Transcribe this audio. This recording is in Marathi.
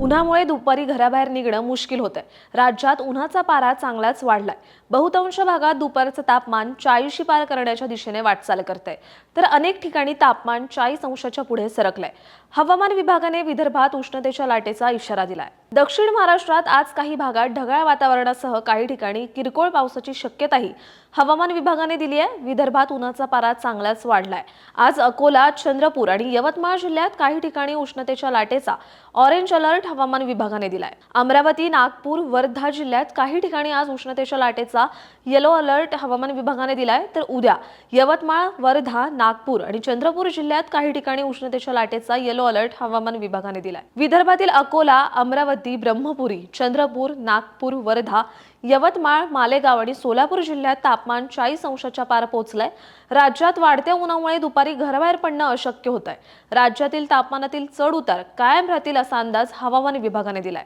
उन्हामुळे दुपारी घराबाहेर निघणं मुश्किल होतंय. राज्यात उन्हाचा पारा चांगलाच वाढलाय. बहुतांश भागात दुपारचं तापमान चाळीशी पार करण्याच्या दिशेने वाटचाल करतंय. तर अनेक ठिकाणी तापमान चाळीस अंशाच्या पुढे सरकलंय. हवामान विभागाने विदर्भात उष्णतेच्या लाटेचा इशारा दिलाय. दक्षिण महाराष्ट्रात आज काही भागात ढगाळ वातावरणासह काही ठिकाणी किरकोळ पावसाची शक्यताही हवामान विभागाने दिली आहे. विदर्भात उन्हाचा पारा चांगलाच वाढलाय. आज अकोला चंद्रपूर आणि यवतमाळ जिल्ह्यात काही ठिकाणी उष्णतेच्या लाटेचा ऑरेंज अलर्ट हवामान विभागाने दिलाय. अमरावती नागपूर वर्धा जिल्ह्यात काही ठिकाणी आज उष्णतेच्या लाटेचा येलो अलर्ट हवामान विभागाने दिलाय. तर उद्या यवतमाळ वर्धा नागपूर आणि चंद्रपूर जिल्ह्यात काही ठिकाणी उष्णतेच्या लाटेचा येलो अलर्ट हवामान विभागाने दिलाय. विदर्भातील अकोला अमरावती ब्रह्मपुरी चंद्रपूर नागपूर वर्धा यवतमाळ मालेगाव आणि सोलापूर जिल्ह्यात तापमान चाळीस अंशाच्या पार पोहोचलंय. राज्यात वाढत्या उन्हामुळे दुपारी घराबाहेर पडणं अशक्य होत आहे राज्यातील तापमानातील चढ उतार कायम राहतील असा अंदाज हवामान विभागाने दिलाय.